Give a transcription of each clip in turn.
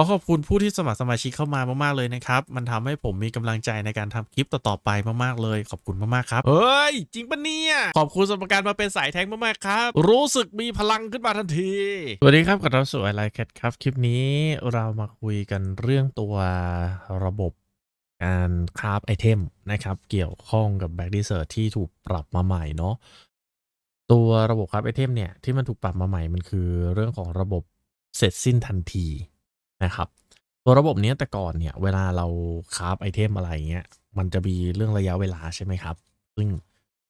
ขอขอบคุณผู้ที่สมัครสมาชิกเข้ามามากๆเลยนะครับ มันทำให้ผมมีกำลังใจในการทำคลิปต่อๆไปมากๆเลย ขอบคุณมากๆครับ เฮ้ย จริงปะเนี่ย ขอบคุณสำหรับการมาเป็นสายแทงมากๆครับ รู้สึกมีพลังขึ้นมาทันที สวัสดีครับกับเราสู่ไอไลท์แคทครับ คลิปนี้เรามาคุยกันเรื่องตัวระบบการคราฟไอเทมนะครับ เกี่ยวข้องกับแบ็กดีเซอร์ที่ถูกปรับมาใหม่เนาะ ตัวระบบคราฟไอเทมเนี่ยที่มันถูกปรับมาใหม่มันคือเรื่องของระบบเสร็จสิ้นทันที นะครับ ตัวระบบเนี้ยแต่ก่อนเนี่ย เวลาเราคราฟไอเทมอะไรเงี้ย มันจะมีเรื่องระยะเวลาใช่ไหมครับ ซึ่ง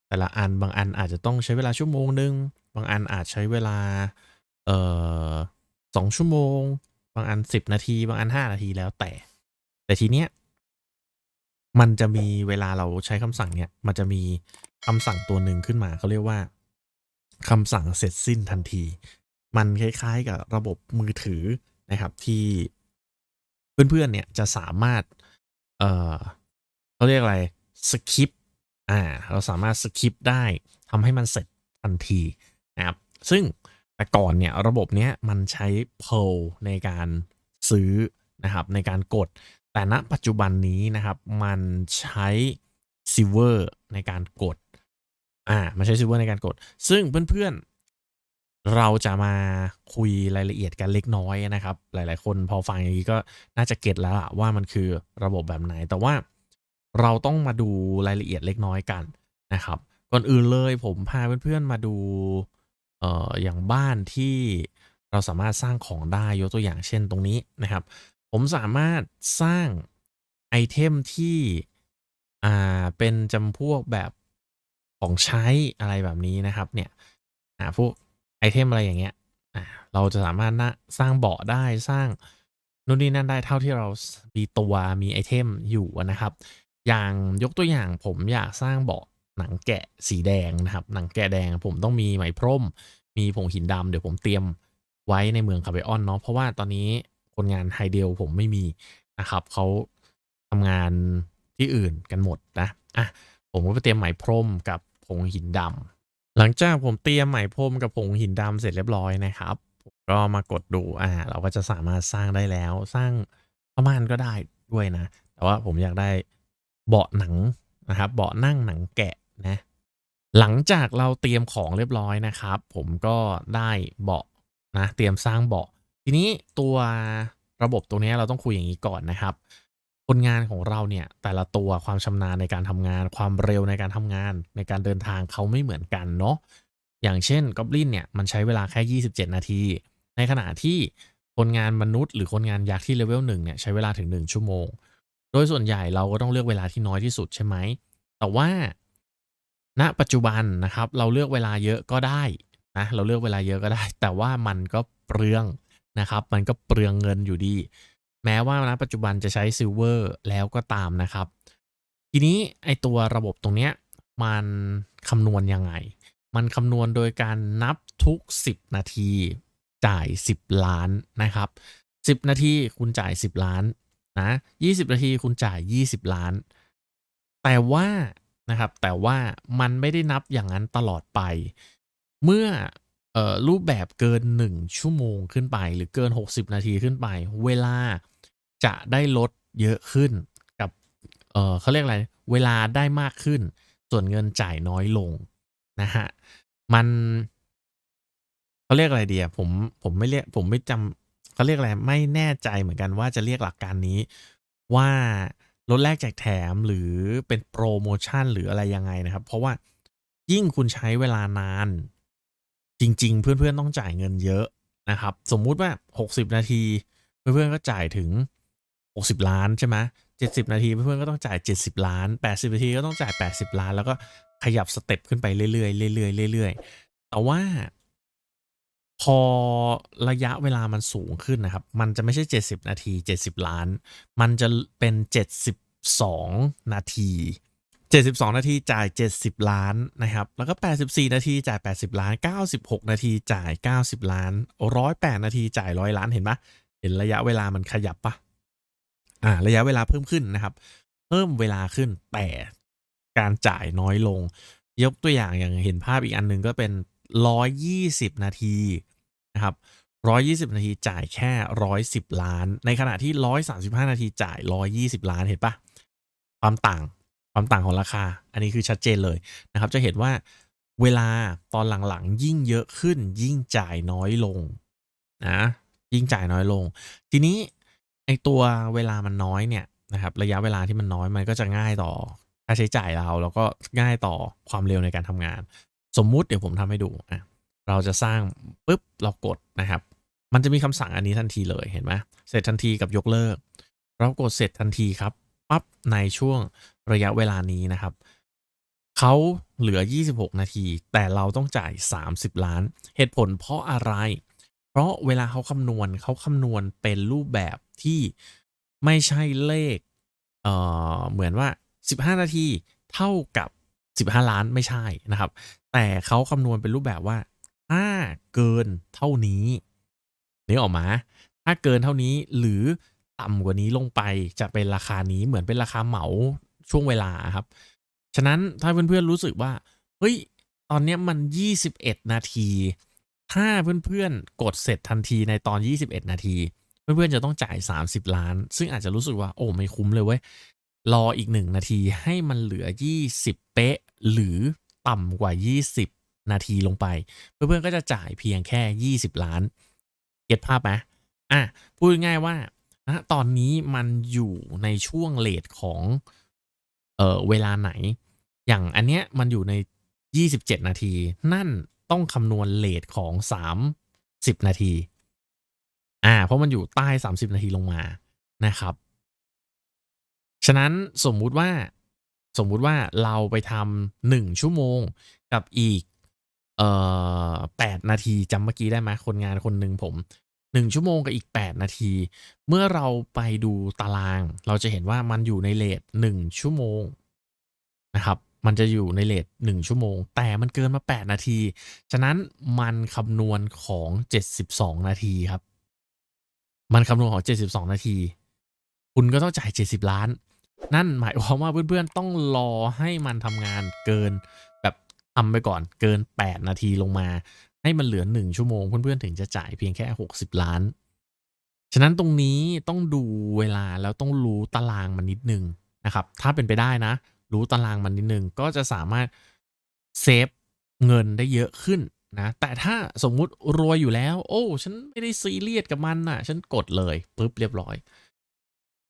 แต่ละอันบางอันอาจจะต้องใช้เวลาชั่วโมงหนึ่งบางอันอาจใช้เวลา เอ่อสองชั่วโมง บางอันสิบนาที บางอันห้านาทีแล้วแต่ แต่ทีเนี้ยมันจะมีเวลาเราใช้คำสั่งเนี่ย มันจะมีคำสั่งตัวหนึ่งขึ้นมาเขาเรียกว่าคำสั่งเสร็จสิ้นทันที มันคล้ายๆกับระบบมือถือ นะครับที่เพื่อนๆเนี่ยจะสามารถ เอ่อเขาเรียกอะไรสคิปอ่าเราสามารถสคิปได้ทำให้มันเสร็จทันทีนะครับซึ่งแต่ก่อนเนี่ยระบบเนี้ยมันใช้ p o l ในการซื้อนะครับในการกด แต่ณปัจจุบันนี้นะครับมันใช้ Silver ในการกดอ่ามันใช้ Silver ในการกด ซึ่งเพื่อน เราจะมาคุยรายละเอียดกันเล็กน้อยนะครับ หลาย ๆ คนพอฟังอย่างนี้ก็น่าจะเก็ตแล้วล่ะว่ามันคือระบบแบบไหน แต่ว่าเราต้องมาดูรายละเอียดเล็กน้อยกันนะครับ ก่อนอื่นเลยผมพาเพื่อน ๆ มาดูเอ่ออย่างบ้านที่เราสามารถสร้างของได้ยกตัวอย่างเช่นตรงนี้นะครับ ผมสามารถสร้างไอเทมที่อ่าเป็นจำพวกแบบของใช้อะไรแบบนี้นะครับเนี่ยอ่าพวก ไอเทมอะไรอย่างเงี้ยเราจะสามารถนะสร้างเบาะได้สร้างนู่นนี่นั่นได้เท่าที่เรามีตัวมีไอเทมอยู่นะครับ อย่างยกตัวอย่างผมอยากสร้างเบาะหนังแกะสีแดงนะครับ หนังแกะแดงผมต้องมีไหมพรม มีผงหินดำเดี๋ยวผมเตรียมไว้ในเมืองคาเบออนเนาะเพราะว่าตอนนี้คนงานไฮเดลผมไม่มีนะครับเขาทำงานที่อื่นกันหมดนะอะผมก็ไปเตรียมไหมพรมกับผงหินดำ หลังจากผมเตรียมไหมพรมกับผงหินดำเสร็จเรียบร้อยนะครับผมก็มากดดูอ่าเราก็จะสามารถสร้างได้แล้วสร้างประมาณก็ได้ด้วยนะ แต่ว่าผมอยากได้เบาะหนังนะครับเบาะนั่งหนังแกะนะหลังจากเราเตรียมของเรียบร้อยนะครับ ผมก็ได้เบาะนะเตรียมสร้างเบาะทีนี้ตัวระบบตรงนี้เราต้องคุยอย่างนี้ก่อนนะครับ คนงานของเราเนี่ยแต่ละตัวความชำนาญในการทำงาน ความเร็วในการทำงาน ในการเดินทางเขาไม่เหมือนกันเนาะอย่างเช่นกอบลินเนี่ยมันใช้เวลาแค่ 27 นาที ในขณะที่คนงานมนุษย์ หรือคนงานยักษ์ที่เลเวลหนึ่งเนี่ยใช้เวลาถึง 1 ชั่วโมง โดยส่วนใหญ่เราก็ต้องเลือกเวลาที่น้อยที่สุดใช่ไหม แต่ว่า ณ ปัจจุบันนะครับ เราเลือกเวลาเยอะก็ได้นะเราเลือกเวลาเยอะก็ได้ แต่ว่ามันก็เปลืองนะครับ มันก็เปลืองเงินอยู่ดี แม้ว่าณปัจจุบันจะใช้ซิลเวอร์แล้วก็ตามนะครับ ทีนี้ไอตัวระบบตรงเนี้ยมันคำนวณยังไง มันคำนวณโดยการนับทุก 10 นาทีจ่าย 10 ล้านนะครับ 10 นาทีคุณจ่าย 10 ล้านนะ20 นาทีคุณจ่าย 20 ล้าน แต่ว่านะครับแต่ว่ามันไม่ได้นับอย่างนั้นตลอดไป เมื่อ เอ่อรูปแบบเกิน 1 ชั่วโมงขึ้นไป หรือเกิน 60 นาทีขึ้นไป เวลาจะได้ลดเยอะขึ้นกับเอ่อเขาเรียกอะไร เวลาได้มากขึ้น ส่วนเงินจ่ายน้อยลงนะฮะมันเขาเรียกอะไรเดียผมผมไม่เรียกผมไม่จำเขาเรียกอะไรไม่แน่ใจเหมือนกันว่าจะเรียกหลักการนี้ว่าลดแลกแจกแถมหรือเป็นโปรโมชั่นหรืออะไรยังไงนะครับ เพราะว่ายิ่งคุณใช้เวลานาน จริง ๆ เพื่อนๆต้องจ่ายเงินเยอะนะครับ สมมุติว่า 60 นาที เพื่อนๆก็จ่ายถึง 60 ล้านใช่ไหม70นาทีเพื่อนๆก็ต้องจ่าย 70 ล้าน 80 นาทีก็ต้องจ่าย 80 ล้าน แล้วก็ขยับสเต็ปขึ้นไปเรื่อยๆเรื่อยๆเรื่อยๆแต่ว่าพอระยะเวลามันสูงขึ้นนะครับ มันจะไม่ใช่ 70 นาที 70 ล้าน มันจะเป็น 72 นาที 72 นาทีจ่าย 70 ล้านนะครับ แล้วก็ 84 นาทีจ่าย 80 ล้าน 96 นาทีจ่าย 90 ล้าน 108 นาทีจ่าย 100 ล้านเห็นปะเห็นระยะเวลามันขยับปะอ่า ระยะเวลาเพิ่มขึ้นนะครับ เพิ่มเวลาขึ้นแต่การจ่ายน้อยลง ยกตัวอย่างอย่างเห็นภาพอีกอันหนึ่งก็เป็น 120 นาทีนะครับ 120 นาทีจ่ายแค่ 110 ล้าน ในขณะที่ 135 นาทีจ่าย 120 ล้านเห็นปะความต่าง ความต่างของราคา อันนี้คือชัดเจนเลยนะครับ จะเห็นว่าเวลาตอนหลังๆ ยิ่งเยอะขึ้น ยิ่งจ่ายน้อยลงนะยิ่งจ่ายน้อยลง ทีนี้ไอตัวเวลามันน้อยเนี่ยนะครับระยะเวลาที่มันน้อยมันก็จะง่ายต่อค่าใช้จ่ายเราแล้วก็ง่ายต่อความเร็วในการทำงาน สมมุติเดี๋ยวผมทำให้ดูอะเราจะสร้างปุ๊บเรากดนะครับ มันจะมีคำสั่งอันนี้ทันทีเลยเห็นไหมเสร็จทันทีกับยกเลิก เรากดเสร็จทันทีครับปั๊บในช่วง ระยะเวลานี้นะครับเขาเหลือ 26 นาที แต่เราต้องจ่าย 30 ล้าน เหตุผลเพราะอะไร เพราะเวลาเขาคำนวณเขาคำนวณเป็นรูปแบบที่ไม่ใช่เลขเอ่อเหมือนว่า 15 นาทีเท่ากับ 15 ล้านไม่ใช่นะครับ แต่เขาคำนวณเป็นรูปแบบว่าถ้าเกินเท่านี้นึกออกมา ถ้าเกินเท่านี้หรือต่ำกว่านี้ลงไปจะเป็นราคานี้เหมือนเป็นราคาเหมา ช่วงเวลาครับ ฉะนั้นถ้าเพื่อนๆรู้สึกว่า เฮ้ย ตอนนี้มัน 21 นาที ถ้าเพื่อนๆ กดเสร็จทันทีในตอน 21 นาที เพื่อนๆ จะต้องจ่าย 30 ล้าน ซึ่งอาจจะรู้สึกว่าโอ้ไม่คุ้มเลยเว้ย รออีก 1 นาทีให้มันเหลือ 20 เป๊ะ หรือต่ำกว่า 20 นาทีลงไป เพื่อนๆ ก็จะจ่ายเพียงแค่ 20 ล้าน เก็ตภาพไหมอะ พูดง่ายว่าณตอนนี้มันอยู่ในช่วงเลทของ เออเวลาไหน อย่างอันเนี้ยมันอยู่ใน 27 นาที นั่นต้องคำนวณเลทของ 30 นาที อ่า เพราะมันอยู่ใต้ 30 นาทีลงมานะครับ ฉะนั้นสมมุติว่าสมมุติว่าเราไปทำหนึ่งชั่วโมงกับอีก เอ่อแปดนาทีจำเมื่อกี้ได้ไหมคนงานคนหนึ่งผม หนึ่งชั่วโมงกับอีก 8 นาที เมื่อเราไปดูตาราง เราจะเห็นว่ามันอยู่ในเลทหนึ่งชั่วโมงนะครับมันจะอยู่ในเลทหนึ่งชั่วโมง แต่มันเกินมา 8 นาที ฉะนั้นมันคำนวณของ 72 นาทีครับ มันคำนวณของ 72 นาที คุณก็ต้องจ่าย 70 ล้าน นั่นหมายความว่าเพื่อนๆต้องรอให้มันทำงานเกินแบบทำไปก่อนเกิน 8 นาทีลงมา ให้มันเหลือ 1 ชั่วโมง เพื่อนๆถึงจะจ่ายเพียงแค่ 60 ล้าน ฉะนั้นตรงนี้ต้องดูเวลาแล้วต้องรู้ตารางมันนิดนึงนะครับ ถ้าเป็นไปได้นะ รู้ตารางมันนิดนึง ก็จะสามารถเซฟเงินได้เยอะขึ้นนะแต่ถ้าสมมุติรวยอยู่แล้ว โอ้ ฉันไม่ได้ซีเรียสกับมันน่ะ ฉันกดเลยปุ๊บเรียบร้อย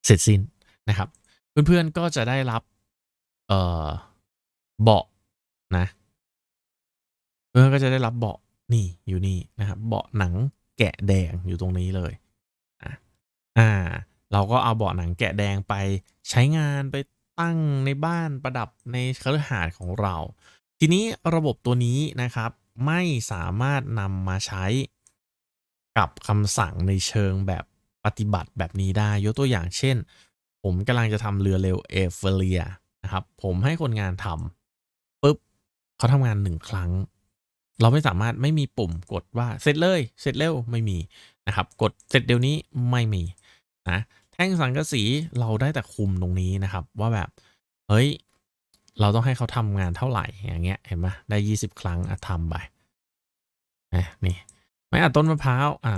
เสร็จสิ้นนะครับ เพื่อนๆก็จะได้รับ เอ่อเบาะนะเพื่อนก็จะได้รับเบาะ นี่อยู่นี่นะครับเบาะหนังแกะแดงอยู่ตรงนี้เลยอะอ่าเราก็เอาเบาะหนังแกะแดงไปใช้งานไปตั้งในบ้านประดับในคฤหาสน์ของเรา ทีนี้ระบบตัวนี้นะครับไม่สามารถนำมาใช้กับคำสั่งในเชิงแบบปฏิบัติแบบนี้ได้ยกตัวอย่างเช่น ผมกำลังจะทำเรือเร็วเอเฟเรียนะครับผมให้คนงานทำปุ๊บเขาทำงานหนึ่งครั้ง เราไม่สามารถไม่มีปุ่มกดว่าเสร็จเลยเสร็จเร็วไม่มีนะครับ กดเสร็จเดี๋ยวนี้ไม่มีนะแท่งสังกะสีเราได้แต่คุมตรงนี้นะครับ ว่าแบบเฮ้ยเราต้องให้เขาทำงานเท่าไหร่อย่างเงี้ยเห็นไหมได้ยี่สิบครั้งอะทำไปนี่ไม่อัดต้นมะพร้าวอะ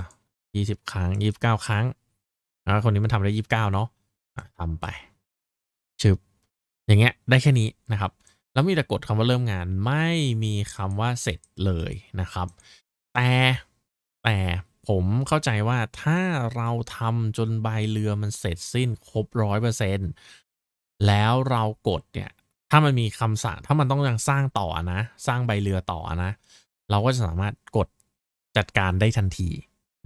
ยี่สิบครั้งยี่สิบเก้าครั้งแล้วคนนี้มันทำได้ยี่สิบเก้าเนาะะทำไปชึบอย่างเงี้ยได้แค่นี้นะครับ แล้วมีแต่กดคำว่าเริ่มงานไม่มีคำว่าเสร็จเลยนะครับ แต่แต่ผมเข้าใจว่าถ้าเราทำจนใบเรือมันเสร็จสิ้นครบร้อยเปอร์เซ็นแล้วเรากดเนี่ยถ้ามันมีคำสั่งถ้ามันต้องยังสร้างต่อนะ สร้างใบเรือต่อนะ เราก็จะสามารถกดจัดการได้ทันที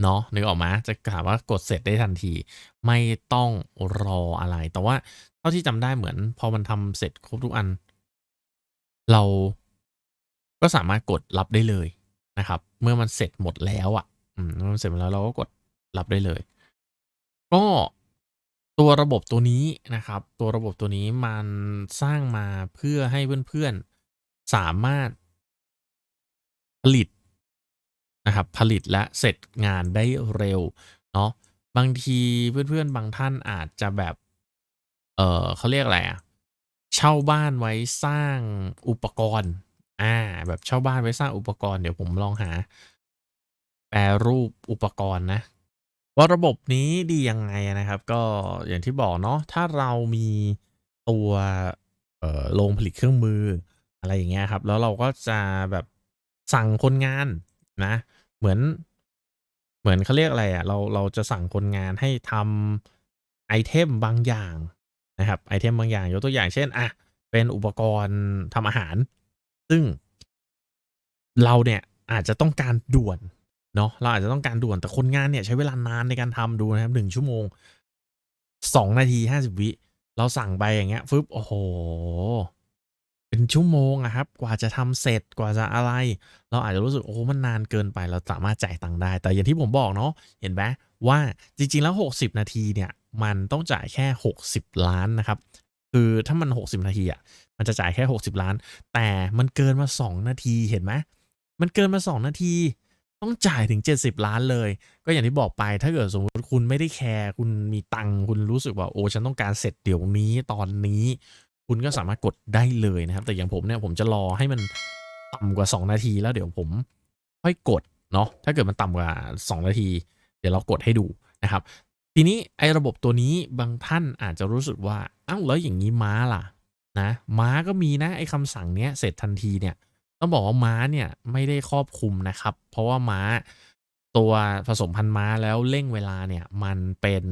เนาะนึกออกไหมจะถามว่ากดเสร็จได้ทันที ไม่ต้องรออะไร แต่ว่าเท่าที่จำได้เหมือน พอมันทำเสร็จครบทุกอัน เราก็สามารถกดรับได้เลยนะครับ เมื่อมันเสร็จหมดแล้วอะ่ะเมื่อมันเสร็จหมดแล้วเราก็กดรับได้เลย ก็ตัวระบบตัวนี้นะครับ ตัวระบบตัวนี้มันสร้างมาเพื่อให้เพื่อนๆสามารถผลิตนะครับผลิตและเสร็จงานได้เร็วเนาะบางทีเพื่อนๆบางท่านอาจจะแบบ เออเขาเรียกอะไรอะ เช่าบ้านไว้สร้างอุปกรณ์ อ่า แบบเช่าบ้านไว้สร้างอุปกรณ์เดี๋ยวผมลองหา แปรรูปอุปกรณ์นะ ว่าระบบนี้ดียังไงนะครับ ก็อย่างที่บอกเนาะถ้าเรามีตัวเอ่อโรงผลิตเครื่องมืออะไรอย่างเงี้ยครับ แล้วเราก็จะแบบสั่งคนงานนะ เหมือนเหมือนเขาเรียกอะไรอะ เราเราจะสั่งคนงานให้ทำไอเทมบางอย่าง นะครับไอเทมบางอย่างยกตัวอย่างเช่นอะเป็นอุปกรณ์ทำอาหาร ซึ่งเราเนี่ยอาจจะต้องการด่วนเนาะเราอาจจะต้องการด่วนแต่คนงานเนี่ยใช้เวลานานในการทำดูนะครับหนึ่งชั่วโมงสองนาทีห้าสิบวิเราสั่งไปอย่างเงี้ยฟึบโอ้โห เป็นชั่วโมงอะครับ กว่าจะทำเสร็จกว่าจะอะไร เราอาจจะรู้สึกโอ้มันนานเกินไปเราสามารถจ่ายตังค์ได้ แต่อย่างที่ผมบอกเนาะเห็นไหมว่าจริง ๆ แล้ว 60 นาทีเนี่ย มันต้องจ่ายแค่ 60 ล้านนะครับ คือถ้ามัน 60 นาทีอะมันจะจ่ายแค่ 60 ล้าน แต่มันเกินมา 2 นาทีเห็นไหมมันเกินมา 2 นาที ต้องจ่ายถึง 70 ล้านเลย ก็อย่างที่บอกไปถ้าเกิดสมมติคุณไม่ได้แคร์คุณมีตังค์คุณรู้สึกว่าโอ้ฉันต้องการเสร็จเดี๋ยวนี้ตอนนี้ คุณก็สามารถกดได้เลยนะครับ แต่อย่างผมเนี่ยผมจะรอให้มันต่ำกว่า 2 นาทีแล้วเดี๋ยวผมค่อยกดเนาะถ้าเกิดมันต่ำกว่า 2 นาที เดี๋ยวเรากดให้ดูนะครับ ทีนี้ไอ้ระบบตัวนี้บางท่านอาจจะรู้สึกว่าอ้าวแล้วอย่างนี้ม้าล่ะนะม้าก็มีนะไอ้คำสั่งเนี้ยเสร็จทันทีเนี่ยต้องบอกว่าม้าเนี่ยไม่ได้ครอบคลุมนะครับ เพราะว่าม้าตัวผสมพันธุ์ม้าแล้วเร่งเวลาเนี่ยมันเป็น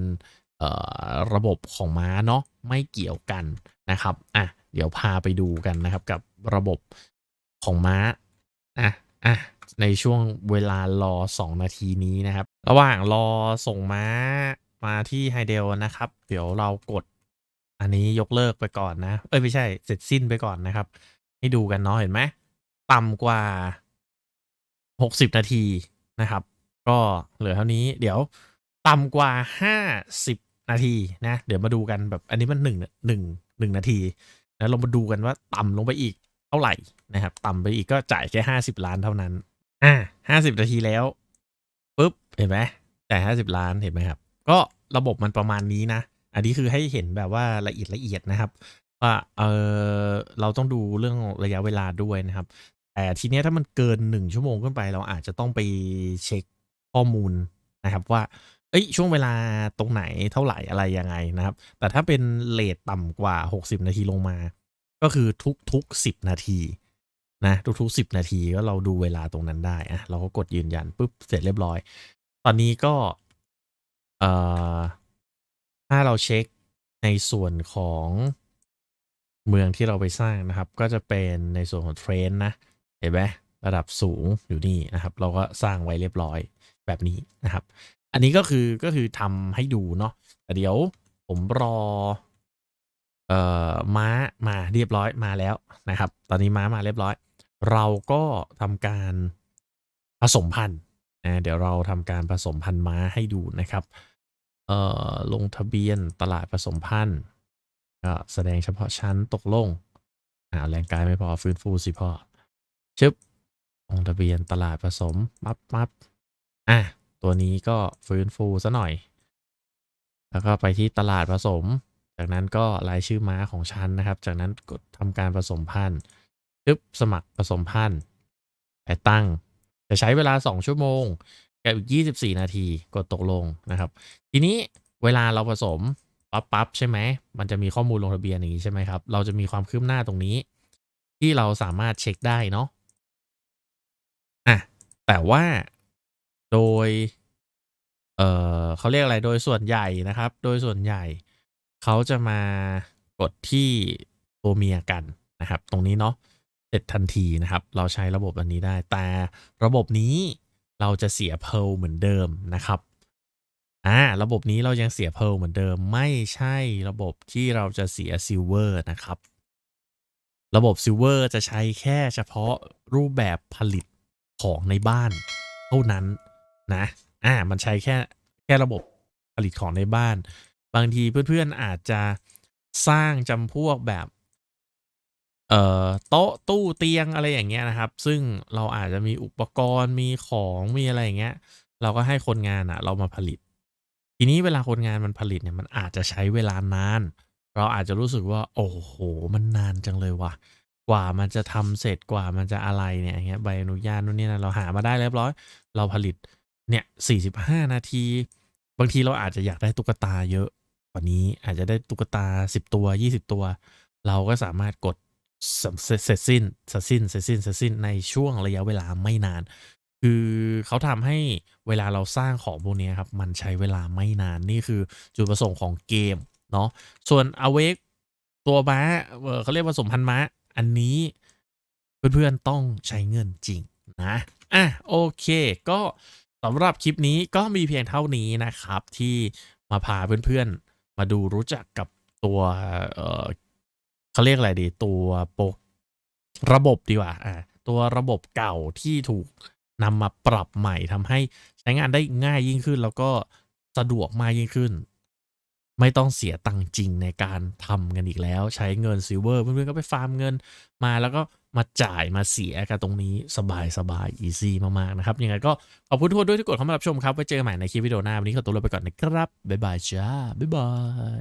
ระบบของม้าเนาะไม่เกี่ยวกันนะครับอะเดี๋ยวพาไปดูกันนะครับกับระบบของม้าอะอะในช่วงเวลารอ 2 นาทีนี้นะครับ ระหว่างรอส่งม้า มาที่ไฮเดลนะครับ เดี๋ยวเรากด อันนี้ยกเลิกไปก่อนนะ เอ้ย ไม่ใช่ เสร็จสิ้นไปก่อนนะครับ ให้ดูกันเนาะเห็นไหมต่ำกว่า 60 นาทีนะครับ ก็เหลือเท่านี้เดี๋ยวต่ำกว่า 50 นาทีนะ เดี๋ยวมาดูกันแบบอันนี้มันหนึ่งหนึ่งหนึ่งนาทีแล้วเรามาดูกันว่าต่ำลงไปอีกเท่าไหร่นะครับ ต่ำไปอีกก็จ่ายแค่ 50 ล้านเท่านั้นอ่าห้าสิบนาทีแล้วปุ๊บเห็นไหมจ่ายห้าสิบล้านเห็นไหมครับ ก็ระบบมันประมาณนี้นะ อันนี้คือให้เห็นแบบว่าละเอียดละเอียดนะครับ ว่าเออเราต้องดูเรื่องระยะเวลาด้วยนะครับ แต่ทีเนี้ยถ้ามันเกินหนึ่งชั่วโมงขึ้นไป เราอาจจะต้องไปเช็คข้อมูลนะครับว่าเอ้ยช่วงเวลาตรงไหนเท่าไหร่อะไรยังไงนะครับ แต่ถ้าเป็นเลทต่ำกว่า 60 นาทีลงมา ก็คือทุกๆ10 นาทีนะทุกๆสิบนาทีก็เราดูเวลาตรงนั้นได้อะเราก็กดยืนยันปุ๊บเสร็จเรียบร้อย ตอนนี้ก็ ถ้าเราเช็คในส่วนของเมืองที่เราไปสร้างนะครับ ก็จะเป็นในส่วนของเทรนนะ เห็นไหมระดับสูงอยู่นี่นะครับ เราก็สร้างไว้เรียบร้อยแบบนี้นะครับ อันนี้ก็คือก็คือทำให้ดูเนาะแต่เดี๋ยวผมรอเอ่อม้ามาเรียบร้อยมาแล้วนะครับ ตอนนี้ม้ามาเรียบร้อย เราก็ทำการผสมพันธุ์นะเดี๋ยวเราทำการผสมพันธุ์ม้าให้ดูนะครับ เอ่อลงทะเบียนตลาดผสมพันธุ์ก็แสดงเฉพาะชั้นตกลงอ่าแรงกายไม่พอฟื้นฟูสิพ่อชึบลงทะเบียนตลาดผสมมับมับอะตัวนี้ก็ฟื้นฟูซะหน่อย แล้วก็ไปที่ตลาดผสม จากนั้นก็รายชื่อม้าของฉันนะครับ จากนั้นกดทำการผสมพันธุ์ปึ๊บสมัครผสมพันธุ์แต่ตั้งจะใช้เวลา 2 ชั่วโมง กับอีก 24 นาทีกดตกลงนะครับ ทีนี้เวลาเราผสมปั๊บปั๊บใช่ไหม มันจะมีข้อมูลลงทะเบียนอย่างนี้ใช่ไหมครับ เราจะมีความคืบหน้าตรงนี้ ที่เราสามารถเช็คได้เนาะอะแต่ว่าโดย เอ่อเขาเรียกอะไรโดยส่วนใหญ่นะครับ โดยส่วนใหญ่ เขาจะมากดที่ตัวเมียกันนะครับ ตรงนี้เนาะเสร็จทันทีนะครับ เราใช้ระบบอันนี้ได้ แต่ระบบนี้ เราจะเสียเพลเหมือนเดิมนะครับอ่าระบบนี้เรายังเสียเพลเหมือนเดิม ไม่ใช่ระบบที่เราจะเสียซิลเวอร์นะครับ ระบบซิลเวอร์จะใช้แค่เฉพาะรูปแบบผลิตของในบ้าน เท่านั้นนะอ่ามันใช้แค่แค่ระบบผลิตของในบ้าน บางทีเพื่อนๆอาจจะสร้างจำพวกแบบ เอ่อโต๊ะตู้เตียงอะไรอย่างเงี้ยนะครับ ซึ่งเราอาจจะมีอุปกรณ์มีของมีอะไรอย่างเงี้ย เราก็ให้คนงานอะเรามาผลิต ทีนี้เวลาคนงานมันผลิตเนี่ยมันอาจจะใช้เวลานาน เราอาจจะรู้สึกว่า โอ้โห มันนานจังเลยว่ะ กว่ามันจะทำเสร็จกว่ามันจะอะไรเนี่ยอย่างเงี้ยใบอนุญาตนู่นนี่นั่นเราหามาได้เรียบร้อย เราผลิตเนี่ย45นาที บางทีเราอาจจะอยากได้ตุ๊กตาเยอะกว่านี้อาจจะได้ตุ๊กตา10ตัว20ตัว เราก็สามารถกด เสร็จสิ้นเสร็จสิ้นเสร็จสิ้นเสร็จสิ้นในช่วงระยะเวลาไม่นาน คือเขาทำให้เวลาเราสร้างของพวกนี้ครับ มันใช้เวลาไม่นานนี่คือจุดประสงค์ของเกมเนาะส่วน a w a k e ตัวม้าเขาเรียกว่าสมพันธ์ม้า อันนี้เพื่อนๆต้องใช้เงินจริงนะอะโอเค ก็สำหรับคลิปนี้ก็มีเพียงเท่านี้นะครับ ที่มาพาเพื่อนๆมาดูรู้จักกับตัว เขาเรียกอะไรดี ตัวโปรระบบดีกว่าอะตัวระบบเก่าที่ถูกนำมาปรับใหม่ทำให้ใช้งานได้ง่ายยิ่งขึ้น แล้วก็สะดวกมากยิ่งขึ้น ไม่ต้องเสียตังค์จริงในการทำกันอีกแล้ว ใช้เงินซิลเวอร์เพื่อนๆก็ไปฟาร์มเงินมาแล้วก็มาจ่ายมาเสียกันตรงนี้สบายสบายอีซี่มาก ๆ นะครับ ยังไงก็ขอบคุณทุกคนด้วยที่กดเข้ามารับชมครับไว้เจอกันใหม่ในคลิปวิดีโอหน้า วันนี้ขอตัวลาไปก่อนนะครับ บ๊ายบายจ้า บ๊ายบา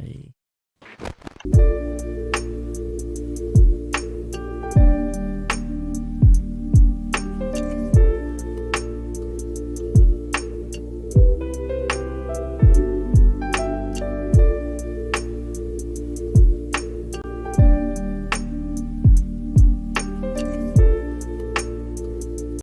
ย